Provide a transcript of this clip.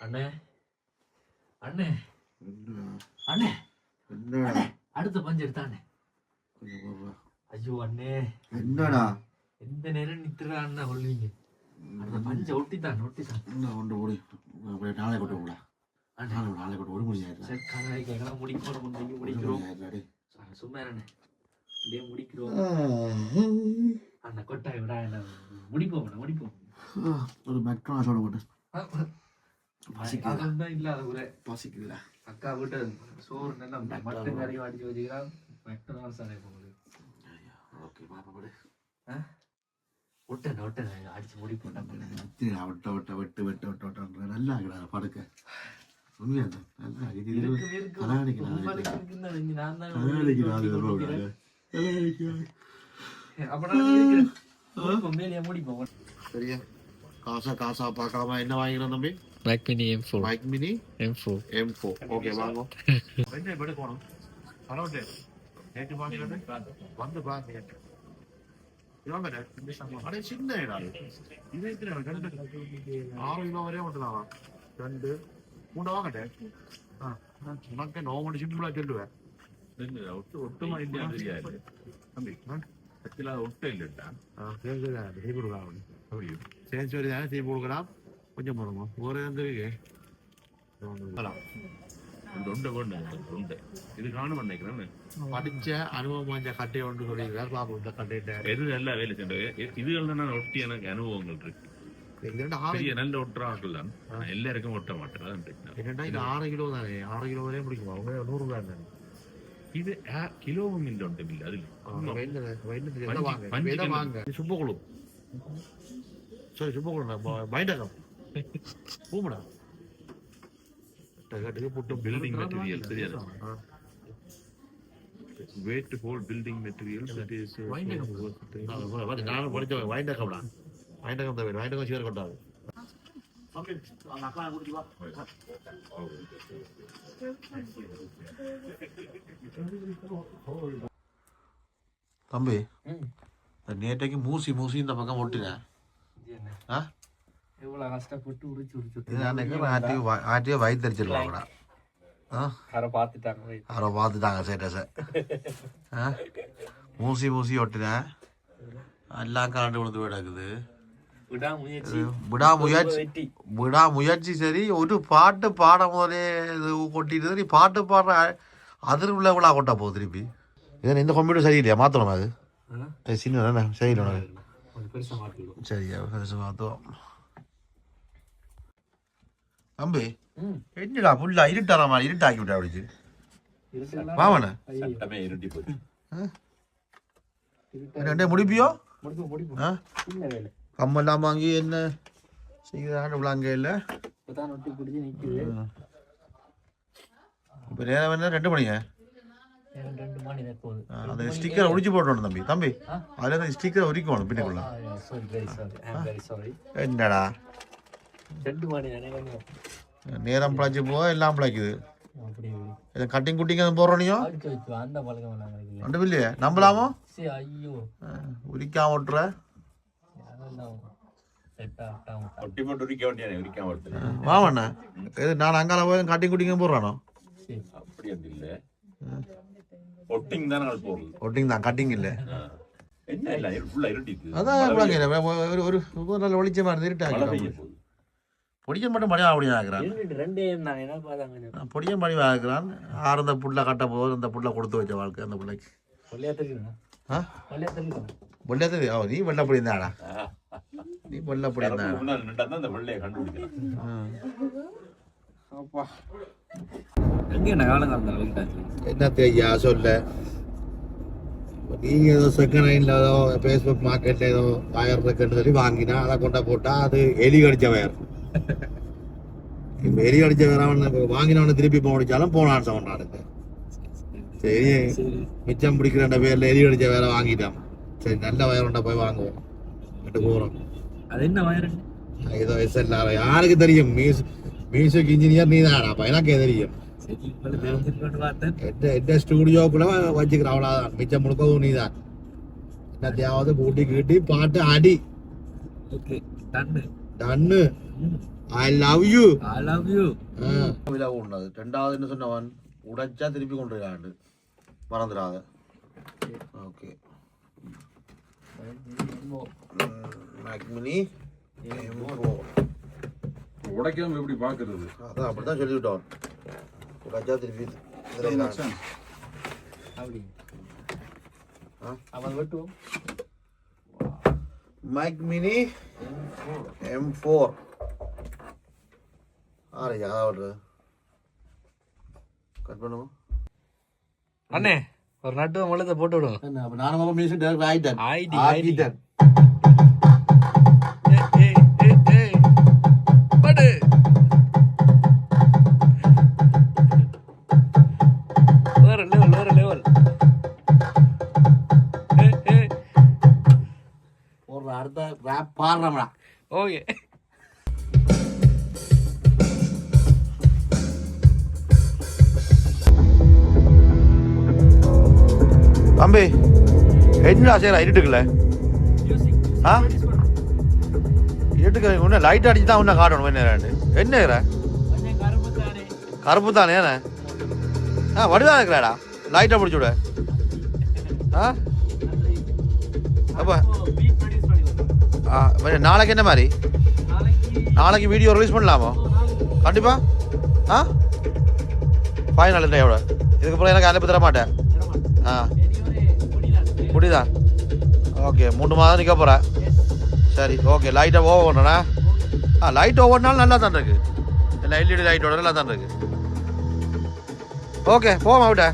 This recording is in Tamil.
அண்ணே. அண்ணே. அண்ணே. என்னடா? அடுத்த பஞ்சு எடுத்தானே. ஐயோ அண்ணே. என்னடா? எந்த நேரம் நித்துறா அண்ணா கொள்வீங்க அந்த பஞ்சை ஒட்டித்தான் ஒட்டித்தான். என்ன கொண்டு ஓடி அப்படியே நாளை கொண்டு போடா. அண்ணே. நாளை நாளை கொண்டு ஒரு மணி ஆயிடுறா சரி கதை கேட்கலாம் முடிக்கிறோம் முடிக்க முடிக்கிறோம் சும்மா அண்ணே இப்படியே முடிக்கிறோம். அண்ணா கொட்டாய் விடா என்ன முடிப்போம் அண்ணா முடிப்போம். ஒரு மெட்ரோ சொல்ல போட்டு. பசிக்குதா? அதுதான் இல்லாத ஒரே பசிக்குதுல அக்கா வீட்டு சோறு நல்லா மட்டன் கறி அடிச்சு வச்சுக்கிறான் மெக்டனால்ஸ் தானே இப்போ உங்களுக்கு ஓகே பாப்பா படு ஒட்டனை ஒட்டனை அடிச்சு முடி போட்டா அத்திரா விட்ட விட்ட வெட்டு வெட்டு வெட்டு விட்டு நல்லா இருக்கிறா படுக்க உண்மையா தான். நல்லா இருக்குது. இது இருக்கு இருக்கு கலாணிக்கு நான் உங்களுக்கு இருக்குன்னு நினைச்சு நான் தான் கலாணிக்கு நாலு உங்களுக்கு தடவை கொடுக்கிறேன். விடாது. கலாணிக்கு நாலு. அப்ப நான் இருக்கிறேன். முடிப்போம், மேலேயே முடிப்போம். சரியா காசா காசா பார்க்காம என்ன வாங்கிக்கிறோம் தம்பி mic mini M four mic mini M four M four okay வாங்க வெண்டே படு போறோம் பரவாயில்ல நேற்று வாங்கினது வந்து பாருங்க சின்ன இடம் இது ஆறு கிலோ வரையும் வந்துடலாம் ரெண்டு மூணு வாங்கட்டே உனக்கு நோமடி சிம்பிளா சொல்லுவேன் ஒட்டு ஒட்டுமா இல்லையா தெரியாது தம்பி பத்தில ஒட்டு இல்லைட்டா சேர்ந்து செய்து கொடுக்கலாம் அப்படியும் சேர்ந்து தானே கொஞ்சம் போதுமா ஒரு எந்திரிக்கு படிச்ச அனுபவம் வாஞ்ச கட்டை ஒன்று சொல்லியிருக்கார் பாபு இந்த கட்டையிட்ட எது நல்லா வேலை செஞ்சது இதுகள் தான் ஒட்டி எனக்கு அனுபவங்கள் இருக்கு. நல்ல ஒட்டுறாக்கள் தான். எல்லாருக்கும் ஒட்ட மாட்டேன் என்னடா இது ஆறு கிலோ தானே ஆறு கிலோ வரையும் பிடிக்குமா ഇത് ആ കിലോവും ഇല്ല ഉണ്ട് അതിൽ സുബകുളം സോറി സുബകുളം ബൈൻഡകം பூமடா கட்டுக்கு புட்டு Building material, தெரியாது. ஆ. way to hold building materials that is uh, வைண்டகம் ஆ, வா, வா, நானும் படிச்ச வைண்டகம்டா வைண்டகம் தவிர வைண்டகம் சீர கொண்டாது தம்பி. நேற்றைக்கு மூசி மூசி இந்த பக்கம்? ஆ? எவ்வளவு கஷ்டப்பட்டு உரிச்சு உரிச்சு ஆட்டி ஆட்டியே வயிற்றுச்சிருவாங்கடா ஆ? யாரோ பார்த்துட்டாங்க. யாரோ பார்த்துட்டாங்க ஸ்டேட்டஸை ஆ? மூசி மூசி ஒட்டினேன் எல்லாம் கரண்ட் விழுந்து போயிடாக்குது விடாமுயற்சி விடாமுயற்சி சரி. ஒரு பாட்டு பாடும் போதே இது கொட்டிட்டு நீ பாட்டு பாடுற அதிர்வுல விழா கொட்டா போகுது திருப்பி. இது இந்த கம்ப்யூட்டர் சரியில்லையா? மாற்றணும் அது? சின்ன சரியில்லை சரியா பெருசு மாற்றுவோம் தம்பி ம். என்னடா புல்லா இருட்டாரா மாதிரி இருட்டாக்கி விட்டா போச்சு. இருட்டா- ரெண்டே முடிப்பியோ. கம்மெல்லாம் வாங்கி என்ன செய்கிறான்னு விளாங்க இல்லை. இப்போ நேரம் என்ன? ரெண்டு மணிங்க எனக்கு ரெண்டு மணி தான் போகுது. ஆ, ரெண்டு அந்த மணி ஸ்டிக்கரை உரிச்சு போட்டணும் தம்பி. தம்பி? அதில் ஸ்டிக்கரை உரிக்கணும் பின்னுக்குள்ள. என்னடா ரெண்டு மணி தானே கொஞ்சம் நேரம் பிழைச்சி போக எல்லாம் பிழைக்குது. இது கட்டிங் குட்டிங்க போடுறோனியோ அண்டு இல்லையே நம்பலாமோ? உரிக்காம ஓட்டுற வாமண்ணா இது நான் அங்கால போய் கட்டிங் குட்டிங்க போடுறானோ அப்படி அது இல்லை. ஒட்டிங் தான் போடுறது ஒட்டிங் தான் கட்டிங் இல்லை. என்ன இல்லை ஃபுல்லாக இருட்டிட்டு. அதான் ஒரு ஒரு நல்ல வெளிச்சமாக இருந்து மட்டும் மடியாக அப்படியே ஆகிறான் மடி ஆகிறான் ஆறு புள்ள கட்ட போது அந்த புள்ள கொடுத்து வச்ச வாழ்க்கை அந்த பிள்ளைக்கு. வெள்ளத்தது ஓ நீ இருந்தாடா. நீ அந்த காலம் வீட்டாச்சு என்னத்தை ஐயா சொல்ல. நீங்க ஏதோ செகண்ட் ஹேண்ட்ல ஏதோ ஃபேஸ்புக் மார்க்கெட்ல ஏதோ வயர் இருக்குன்னு சொல்லி வாங்கினா அதை கொண்டா போட்டா அது எலி கடிச்ச வயர் இப்ப எலி கடிச்ச வயர் அவன் வாங்கினவன திருப்பி போடிச்சாலும் போனான்னு சொன்னானுங்க சரி சரி மிச்சம் பிடிக்கிற பேர்ல எலி கடிச்ச வேற வாங்கிட்டான். சரி நல்ல வயர் உண்டா போய் வாங்குவோம். கிட்ட போறோம். அது என்ன வயரு ஏதோ எஸ்எல்ஆர் யாருக்கு தெரியும்? மியூசிக் மியூசிக் இன்ஜினியர் நீ தானப்பா எனக்கே தெரியும். சரி இப்போ தெரிஞ்சுக்கொண்டு பார்த்தேன் எந்த எந்த ஸ்டூடியோக்குள்ள வச்சுக்கிற அவ்வளோதான் மிச்சம் முழுக்கவும் நீ தான் என்னத்தையாவது டன்னு I love you I love you விழா உண்டது ரெண்டாவது என்ன சொன்னவன் உடைச்சா திருப்பி கொண்டு மறந்துடாத ஓகே மேக்மினி உடைக்காம எப்படி பாக்குறது அதான் அப்படித்தான் சொல்லிவிட்டோம் உடைச்சா திருப்பி. அப்படி? அவன் வெட்டுவோம் மேக் மினி எம் ஃபோர் ஆறு யாவது கட் பண்ணுவோம். அண்ணே ஒரு நட்டு முள்ளத்தை போட்டு விடுவோம். நானும் மியூசிக் டைரக்டர் ஆயிட்டேன். ஆயிட்டி, ஆக்கிட்டேன். பாடுறோம்டா. Okay. தம்பி என்னடா செய்யறா இருட்டுக்குள்ள ஆ? இருட்டுக்கு ஒன்று லைட் அடிச்சு தான் ஒன்றும் காட்டணும் என்ன என்ன கருப்பு தானே. ஆ வடிவா இருக்கிறாடா. லைட்டை பிடிச்சி விட. ஆ? அப்ப நாளைக்கு என்ன மாதிரி? நாளைக்கு வீடியோ ரிலீஸ் பண்ணலாமா? கண்டிப்பா? ஆ? ஃபைனல் இல்லை எவ்வளோ இதுக்கப்புறம் எனக்கு அனுப்பி தர மாட்டேன். ஆ. முடியுதா? ஓகே மூணு மாதம் நிற்க போகிறேன் சரி ஓகே லைட்டை ஓவர் பண்ணுறேண்ணா ஆ லைட் ஓவர்னாலும் நல்லா தான் இருக்குது எல்லாம் எல்இடி லைட்டோட நல்லா தான் இருக்குது ஓகே போவோம் விட்ட?